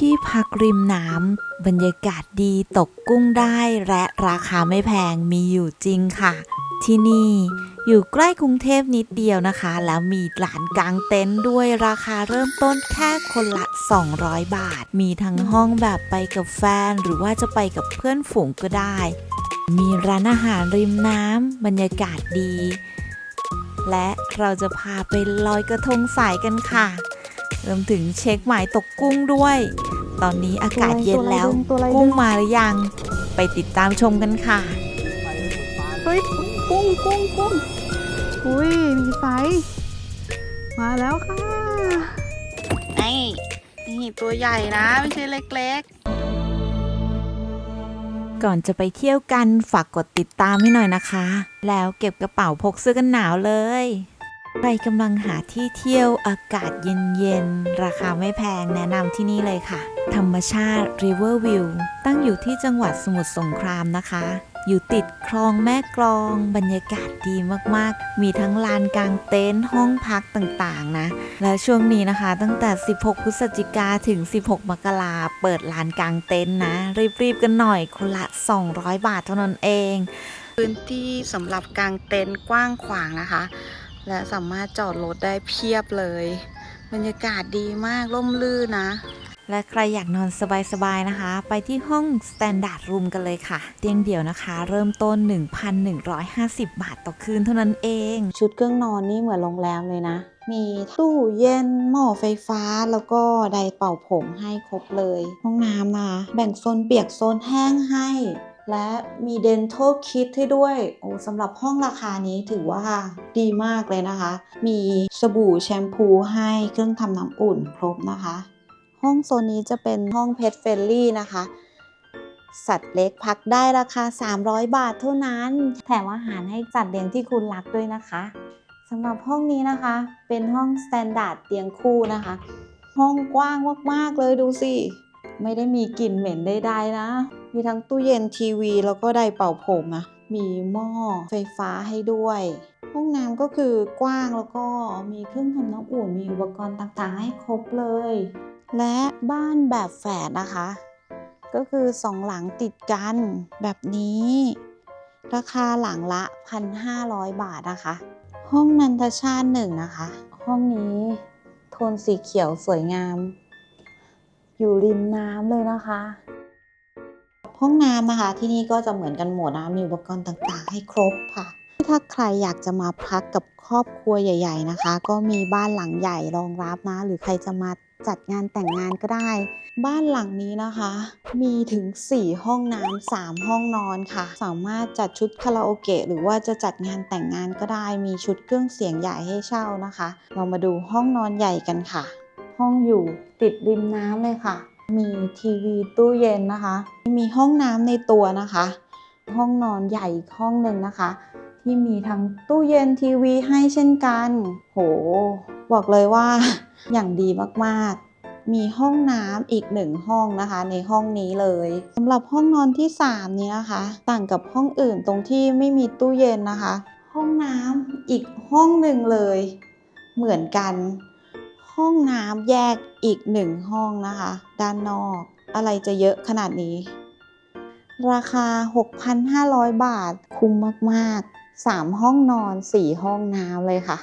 ที่พักริมน้ำบรรยากาศดีตกกุ้งได้และราคาไม่แพงมีอยู่จริงค่ะ ที่นี่อยู่ใกล้กรุงเทพนิดเดียวนะคะ แล้วมีหลานกลางเต็นท์ด้วยราคาเริ่มต้นแค่คนละ 200 บาท มีทั้งห้องแบบไปกับแฟน หรือว่าจะไปกับเพื่อนฝูงก็ได้ มีร้านอาหารริมน้ำบรรยากาศดี และเราจะพาไปลอยกระทงสายกันค่ะ รวมถึงเช็คหมายตกกุ้งด้วย ตอนนี้อากาศเย็นแล้วตัวอะไรกุ้งมาหรือยัง ไปติดตามชมกันค่ะ เฮ้ย กุ้งกุ้งกุ้งอุ้ย มีไซส์มาแล้วค่ะนี่นี่ตัวใหญ่นะไม่ใช่เล็กก่อนจะไปเที่ยวกันฝากกดติดตามให้หน่อยนะคะ แล้วเก็บกระเป๋าพกเสื้อกันหนาวเลย ใครกำลังหาที่เที่ยวอากาศเย็นๆ ราคาไม่แพงแนะนำที่นี่เลยค่ะ ธรรมชาติ River View ตั้งอยู่ที่จังหวัดสมุทรสงครามนะคะ อยู่ติดคลองแม่กลอง บรรยากาศดีมากๆ มีทั้งลานกลางเต็นท์ห้องพักต่างๆนะ และช่วงนี้นะคะ ตั้งแต่ 16 พฤศจิกาถึง 16 มกราเปิดลานกลางเต็นท์นะ รีบๆกันหน่อยคนละ 200 บาทเท่านั้นเอง พื้นที่สำหรับกางเต็นท์กว้างขวางนะคะ และสามารถจอดรถได้เพียบเลย บรรยากาศดีมากร่มรื่นนะ และใครอยากนอนสบายๆนะคะ ไปที่ห้อง Standard Room กันเลยค่ะ เตียงเดี่ยวนะคะ เริ่มต้น 1,150 บาทต่อคืนเท่านั้นเอง ชุดเครื่องนอนนี่เหมือนโรงแรมเลยนะ มีตู้เย็นหม้อไฟฟ้าแล้วก็ไดร์เป่าผมให้ครบเลย ห้องน้ำนะคะแบ่งโซนเปียกโซนแห้งให้ และมี Dental Kit ให้ด้วยโอ้สำหรับห้องราคานี้ถือว่าดีมากเลยนะคะ มีสบู่แชมพูให้เครื่องทำน้ำอุ่นครบนะคะ ห้องโซนนี้จะเป็นห้องเพ t เฟรนลี่นะคะสัตว์เล็กพักได้ราคา 300 บาทเท่านั้น แถมอาหารให้สัตว์เลี้ยงที่คุณรักด้วยนะคะสำหรับห้องนี้นะคะ เป็นห้องสแตนดาร์ดเตียงคู่นะคะ ห้องกว้างมาก ๆ เลยดูสิ ไม่ได้มีกลิ่นเหม็นใดๆนะ มีทั้งตู้เย็นทีวีแล้วก็ไดเป่าผมนะมีหม้อไฟฟ้าให้ด้วย ห้องน้ำก็คือกว้างแล้วก็มีเครื่องทำน้ำอุ่น มีอุปกรณ์ต่างๆ ให้ครบเลย และบ้านแบบแฝดนะคะ ก็คือสองหลังติดกันแบบนี้ ราคาหลังละ 1,500 บาทนะคะ ห้องนันทชาติหนึ่งนะคะ ห้องนี้โทนสีเขียวสวยงาม อยู่ริมน้ำเลยนะคะ ห้องน้ำนะคะที่นี่ก็จะเหมือนกันหมดนะมีอุปกรณ์ต่างๆ ให้ครบค่ะ ถ้าใครอยากจะมาพักกับครอบครัวใหญ่ ๆนะคะ ก็มีบ้านหลังใหญ่รองรับนะ หรือใครจะมาจัดงานแต่งงานก็ได้ บ้านหลังนี้นะคะ มีถึง 4 ห้องน้ำ3ห้องนอนค่ะ สามารถจัดชุดคาราโอเกะหรือว่าจะจัดงานแต่งงานก็ได้ มีชุดเครื่องเสียงใหญ่ให้เช่านะคะ เรามาดูห้องนอนใหญ่กันค่ะ ห้องอยู่ติดริมน้ำเลยค่ะ มีทีวีตู้เย็นนะคะ มีห้องน้ำในตัวนะคะ ห้องนอนใหญ่อีกห้องหนึ่งนะคะ ที่มีทั้งตู้เย็นทีวีให้เช่นกัน โห บอกเลยว่าอย่างดีมากๆ มีห้องน้ำอีกหนึ่งห้องนะคะ ในห้องนี้เลยสำหรับห้องนอนที่ 3 นี้นะคะ ต่างกับห้องอื่นตรงที่ไม่มีตู้เย็นนะคะ ห้องน้ำอีกห้องหนึ่งเลย เหมือนกัน ห้องน้ำแยกอีกหนึ่งห้องนะคะ ด้านนอกอะไรจะเยอะขนาดนี้ ราคา 6,500 บาทคุ้มมากๆ 3 ห้องนอน 4 ห้องน้ำเลยค่ะ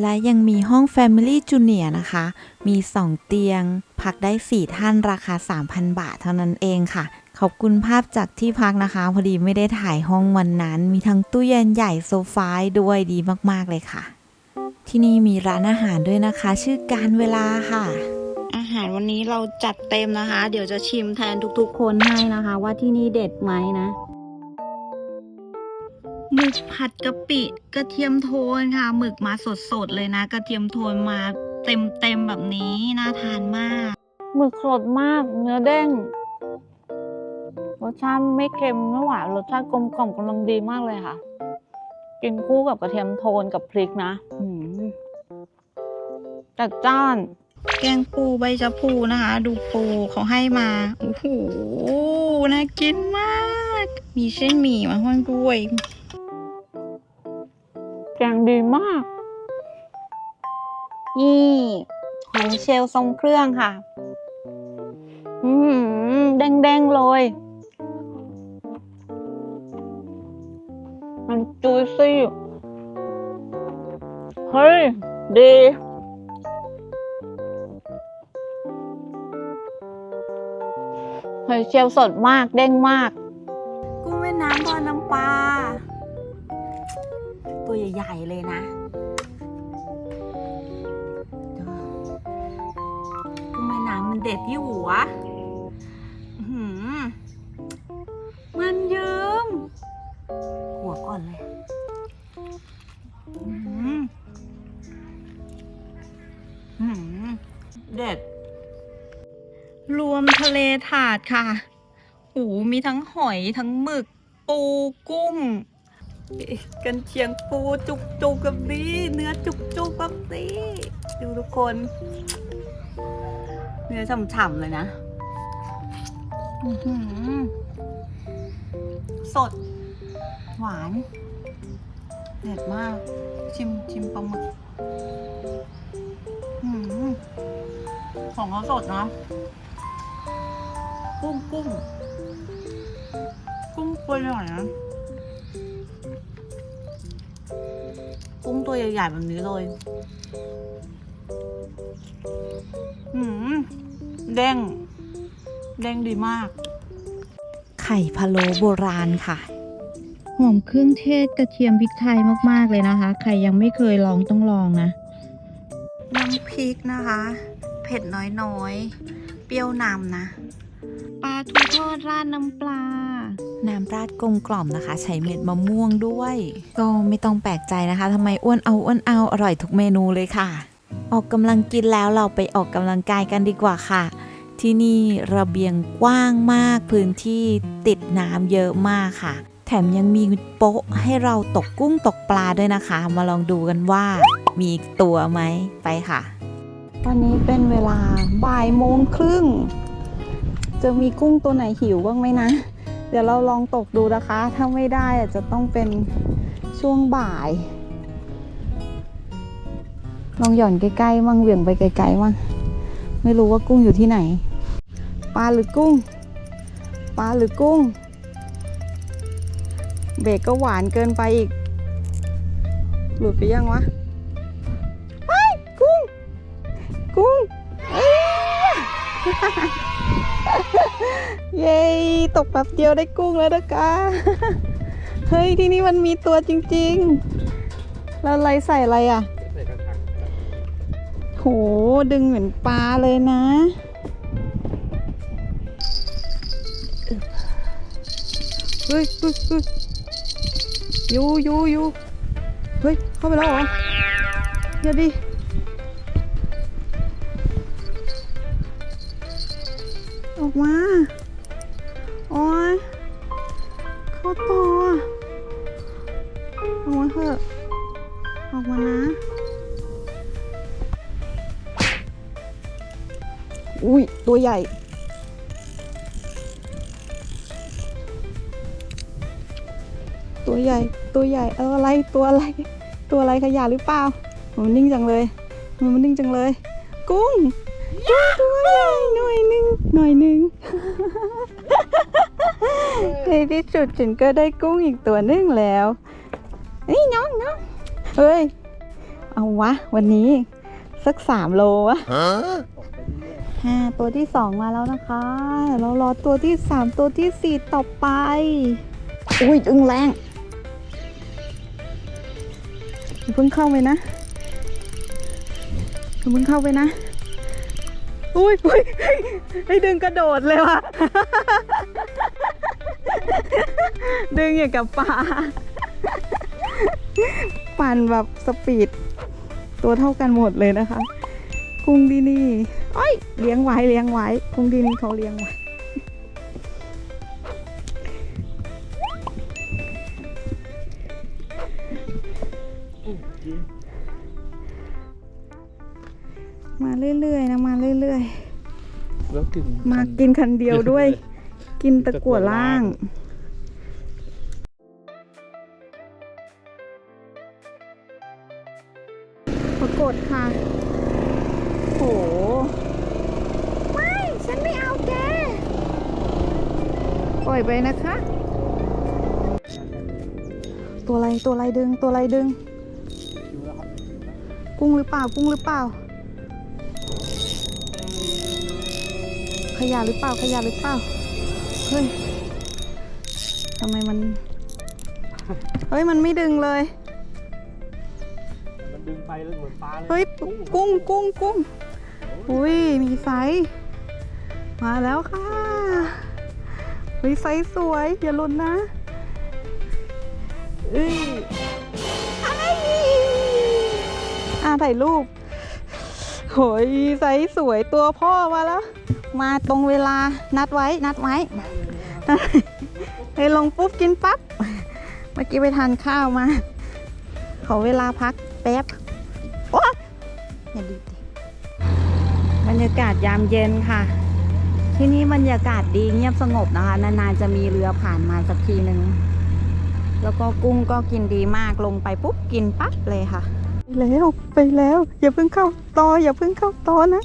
และยังมีห้อง Family Junior นะคะ มี 2 เตียง พักได้ 4 ท่านราคา 3,000 บาทเท่านั้นเองค่ะขอบคุณภาพจากที่พักนะคะ พอดีไม่ได้ถ่ายห้องวันนั้น มีทั้งตู้เย็นใหญ่โซฟาด้วยดีมาก ๆ เลยค่ะ ที่นี่มีร้านอาหารด้วยนะคะ ชื่อการเวลาค่ะ อาหารวันนี้เราจัดเต็มนะคะ เดี๋ยวจะชิมแทนทุกทุกคนให้นะคะ ว่าที่นี่เด็ดไหมนะๆหมึกผัดกะปิกระเทียมโทนค่ะหมึกมาสดๆเลยนะ กระเทียมโทนมาเต็มๆแบบนี้น่าทานมากหมึกสดมากเนื้อเด้งรสชาติไม่เค็มไม่หวานรสชาติกลมกล่อมกำลังดีมากเลยค่ะ กินคู่กับกระเทียมโทนกับพริกนะ อืม จัดจ้าน แกงปูใบชะพูนะคะ ดูปูเขาให้มาโอ้โหน่ากินมาก มีเส้นหมี่มาห้อยด้วย แกงดีมาก นี่หอยเชลล์ทรงเครื่องค่ะ อืมแดงๆเลย มันจุยซี่ เฮ้ย ดี หอยเชลล์สดมากเด้งมาก กุ้งแม่น้ำทอน้ำปลา ตัวใหญ่ๆเลยนะ กุ้งแม่น้ำมันเด็ดที่หัว ถาดค่ะ หูมีทั้งหอยทั้งหมึก ปูกุ้ง กันเชียงปูจุกจุกกับนี้เนื้อจุกจุกๆกับนี้ดูทุกคน เนื้อฉ่ำๆเลยนะสด หวานเด็ดมาก ชิมชิมปลาหมึกของเขาสดนะ กุ้งกุ้งกุ้งตัวใหญ่นะกุ้งตัวใหญ่ๆแบบนี้เลยหืมเด้งเด้งดีมาก ไข่พะโล้โบราณค่ะ หอมเครื่องเทศกระเทียมพริกไทยมากๆเลยนะคะ ใครยังไม่เคยลองต้องลองนะ น้ำพริกนะคะ เผ็ดน้อยๆเปรี้ยวนำนะ ปลาทูทอดราดน้ำปลา น้ำราดกลมกล่อมนะคะ ใช้เม็ดมะม่วงด้วย ก็ไม่ต้องแปลกใจนะคะทำไมอ้วนเอาอ้วนเอาอร่อยทุกเมนูเลยค่ะ ออกกำลังกินแล้วเราไปออกกำลังกายกันดีกว่าค่ะ ที่นี่ระเบียงกว้างมากพื้นที่ติดน้ำเยอะมากค่ะ แถมยังมีโป๊ะให้เราตกกุ้งตกปลาด้วยนะคะ มาลองดูกันว่ามีอีกตัวไหมไปค่ะ ตอนนี้เป็นเวลาบ่ายโมงครึ่ง จะมีกุ้งตัวไหนหิวบ้างไหมนะ เดี๋ยวเราลองตกดูนะคะ ถ้าไม่ได้อาจจะต้องเป็นช่วงบ่าย ลองหย่อนใกล้ๆมั่งเหวี่ยงไปไกลๆมั่งไม่รู้ว่ากุ้งอยู่ที่ไหน ปลาหรือกุ้ง ปลาหรือกุ้ง เบรกก็หวานเกินไปอีก หลุดไปยังวะ เย้ตกแป๊บเดียวได้กุ้งแล้วนะคะเฮ้ย ที่นี่มันมีตัวจริงๆ แล้วอะไรใส่อะไรอะ โห ดึงเหมือนปลาเลยนะ เฮ้ยเฮ้ยเฮ้ยยูยูยูเฮ้ย เข้าไปแล้วเหรอ อย่าดิ ออกมา โอ้ยเข้าตัวออกมาเถอะออกมานะ อุ้ย ตัวใหญ่ ตัวใหญ่ ตัวใหญ่ เอออะไร ตัวอะไร ตัวอะไรขยะหรือเปล่า มันนิ่งจังเลย มันนิ่งจังเลย กุ้ง กุ้งตัวใหญ่ น่อยหนึ่งหน่อยหนึ่งในที่สุดฉันก็ได้กุ้งอีกตัวหนึงแล้วเฮ้ยน้องน้องเฮ้ย เอาวะ วันนี้ สักสามโลวะห้าตัวที่สองมาแล้วนะคะ เรารอตัวที่สามตัวที่สี่ต่อไป อุ้ยดึงแรงอย่าเพิ่งเข้าไปนะอย่าเพิ่งเข้าไปนะ อุ้ยอุ้ยให้ดึงกระโดดเลยว่ะ ดึงอย่างกับปลา ปั่นแบบสปีด ตัวเท่ากันหมดเลยนะคะ กุ้งดีนี่อ้ยเลี้ยงไว้เลี้ยงไว้ กุ้งดีนี่เขาเลี้ยงไว้ ถึงมากินคันเดียวด้วย กินตะกั่วล่าง ปรากฏค่ะ โห ไม่ ฉันไม่เอาแก ปล่อยไปนะคะ ตัวอะไรตัวอะไรดึงตัวอะไรดึง กุ้งหรือเปล่ากุ้งหรือเปล่า ขยะหรือเปล่าขยะหรือเปล่าเฮ้ยทำไมมัน เฮ้ยมันไม่ดึงเลย มันดึงไปแล้วเหมือนปลาเลยเฮ้ยกุ้งกุ้งกุ้งอุ้ยมีไซส์มาแล้วค่ะเฮ้ยไซส์สวย อย่าหล่นนะเอ้ยอ้ายอ่าถ่ายรูป โหยไซส์สวยตัวพ่อมาแล้ว มาตรงเวลานัดไว้นัดไว้เฮ้ลงปุ๊บกินปั๊บ เมื่อกี้ไปทานข้าวมา ขอเวลาพักแป๊บ โอ๊ยอย่าดีดิบรรยากาศยามเย็นค่ะ ที่นี่บรรยากาศดีเงียบสงบนะคะ นานๆจะมีเรือผ่านมาสักทีหนึ่งแล้วก็กุ้งก็กินดีมากลงไปปุ๊บกินปั๊บเลยค่ะ แล้วไปแล้ว อย่าเพิ่งเข้าตออย่าเพิ่งเข้าตอนะ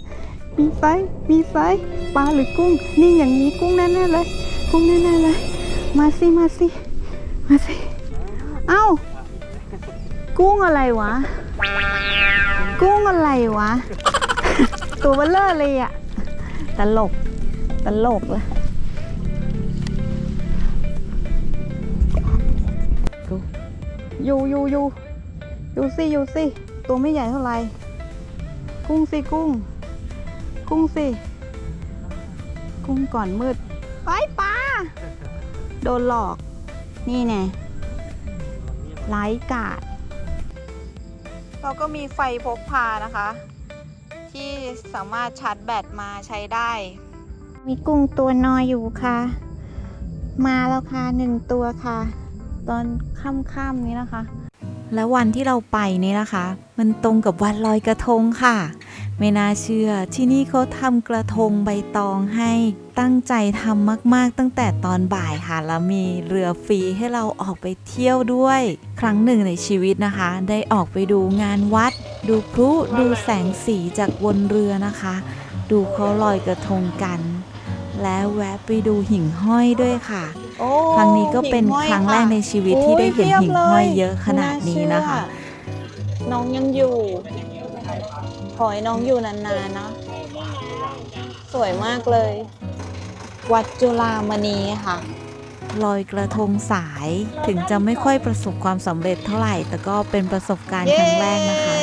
มีไซมีไซปลาหรือกุ้ง นี่อย่างนี้กุ้งแน่ๆเลย กุ้งแน่ๆเลย มาสิมาสิมาสิเอ้า กุ้งอะไรวะ กุ้งอะไรวะ ตัวเบลเลอร์เลยอะตลกตลกเลยอยู่อยู่อยู่ ยู่สิอยู่สิตัวไม่ใหญ่เท่าไหร่กุ้งสิกุ้ง กุ้งสิกุ้งก่อนมืดไปปลาโดนหลอก นี่แน่ไร้กาด เราก็มีไฟพกพานะคะ ที่สามารถชาร์จแบตมาใช้ได้ มีกุ้งตัวนอยอยู่ค่ะ มาแล้วค่ะหนึ่งตัวค่ะ ตอนค่ำๆนี้นะคะ และวันที่เราไปนี่นะคะ มันตรงกับวันลอยกระทงค่ะ ไม่น่าเชื่อที่นี่เขาทำกระทงใบตองให้ตั้งใจทำมาก ๆ ตั้งแต่ตอนบ่ายค่ะ แล้วมีเรือฟรีให้เราออกไปเที่ยวด้วย ครั้งหนึ่งในชีวิตนะคะ ได้ออกไปดูงานวัด ดูพลุดูแสงสีจากบนเรือนะคะ ดูเขาลอยกระทงกัน และแวะไปดูหิ่งห้อยด้วยค่ะ โอ้ครั้งนี้ก็เป็นครั้งแรกในชีวิตที่ได้เห็นหิ่งห้อยเยอะขนาดนี้นะคะน้องยังอยู่ ขอให้น้องอยู่นานๆนะ สวยมากเลย วัดจุฬามณีค่ะ ลอยกระทงสายถึงจะไม่ค่อยประสบความสำเร็จเท่าไหร่ แต่ก็เป็นประสบการณ์ครั้งแรกนะคะ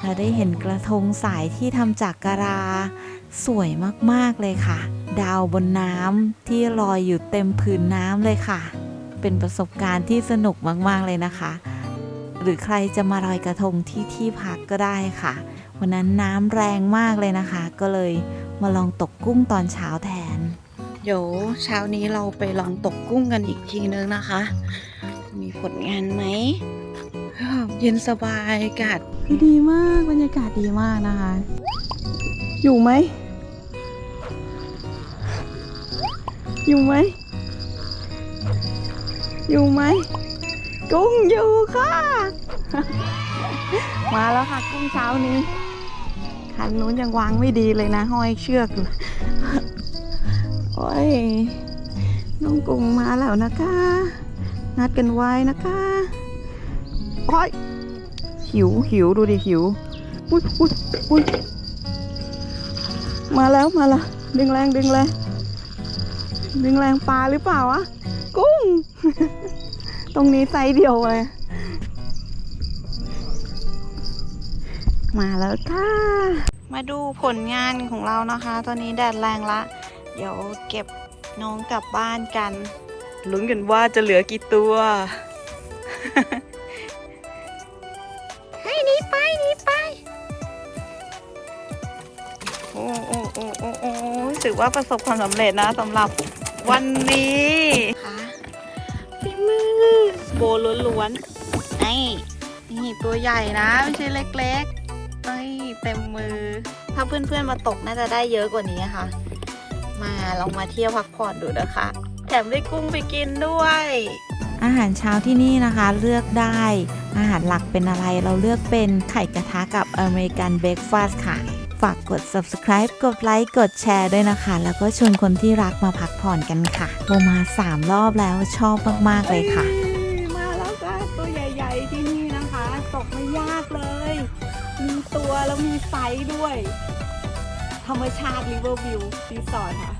และได้เห็นกระทงสายที่ทำจากกะลาสวยมากๆเลยค่ะ ดาวบนน้ำที่ลอยอยู่เต็มผืนน้ำเลยค่ะ เป็นประสบการณ์ที่สนุกมากๆเลยนะคะ หรือใครจะมาลอยกระทงที่ที่พักก็ได้ค่ะ วันนั้นน้ำแรงมากเลยนะคะ ก็เลยมาลองตกกุ้งตอนเช้าแทน เดี๋ยวเช้านี้เราไปลองตกกุ้งกันอีกทีนึงนะคะ มีผลงานไหมเย็นสบายอากาศดีมากบรรยากาศดีมากนะคะ อยู่ไหม อยู่ไหม อยู่ไหม กุ้งอยู่ค่ะ มาแล้วค่ะกุ้งเช้านี้ คันนู้นยังวางไม่ดีเลยนะ ห้อยเชือกอยู่โอ้ย น้องกุ้งมาแล้วนะคะ นัดกันไว้นะคะโอ้ย หิวหิวดูดิหิวอุ้ยอุ้ยอุ้ยมาแล้วมาล้วดึงแรงดึงแรง ดึงแรงปลาหรือเปล่าวะ กุ้ง ตรงนี้ไซส์เดียวเลย มาแล้วค่ะ มาดูผลงานของเรานะคะ ตอนนี้แดดแรงละ เดี๋ยวเก็บน้องกลับบ้านกัน ลุ้นกันว่าจะเหลือกี่ตัวให้หนีไปหนีไป โอ้โอ้โอ้โอ้โอ้ถือว่าประสบความสำเร็จนะสำหรับ วันนี้ค่ะฝีมือโบล้วนๆไอ้นี่ตัวใหญ่นะ ไม่ใช่เล็กๆเอ้ยเต็มมือ ถ้าเพื่อนๆมาตกน่าจะได้เยอะกว่านี้ค่ะ มาลองมาเที่ยวพักผ่อนดูนะคะ แถมได้กุ้งไปกินด้วย อาหารเช้าที่นี่นะคะเลือกได้อาหารหลักเป็นอะไรเราเลือกเป็นไข่กระทะกับอเมริกันเบรกฟาสต์ค่ะ ฝากกด subscribe กดไลค์กดแชร์ด้วยนะคะ แล้วก็ชวนคนที่รักมาพักผ่อนกันค่ะโบมา 3 รอบแล้วชอบมาก ๆ เลยค่ะ มาแล้วค่ะตัวใหญ่ ๆ ที่นี่นะคะ ตกไม่ยากเลย มีตัวแล้วมีไซส์ด้วย ธรรมชาติริเวอร์วิวรีสอร์ทค่ะ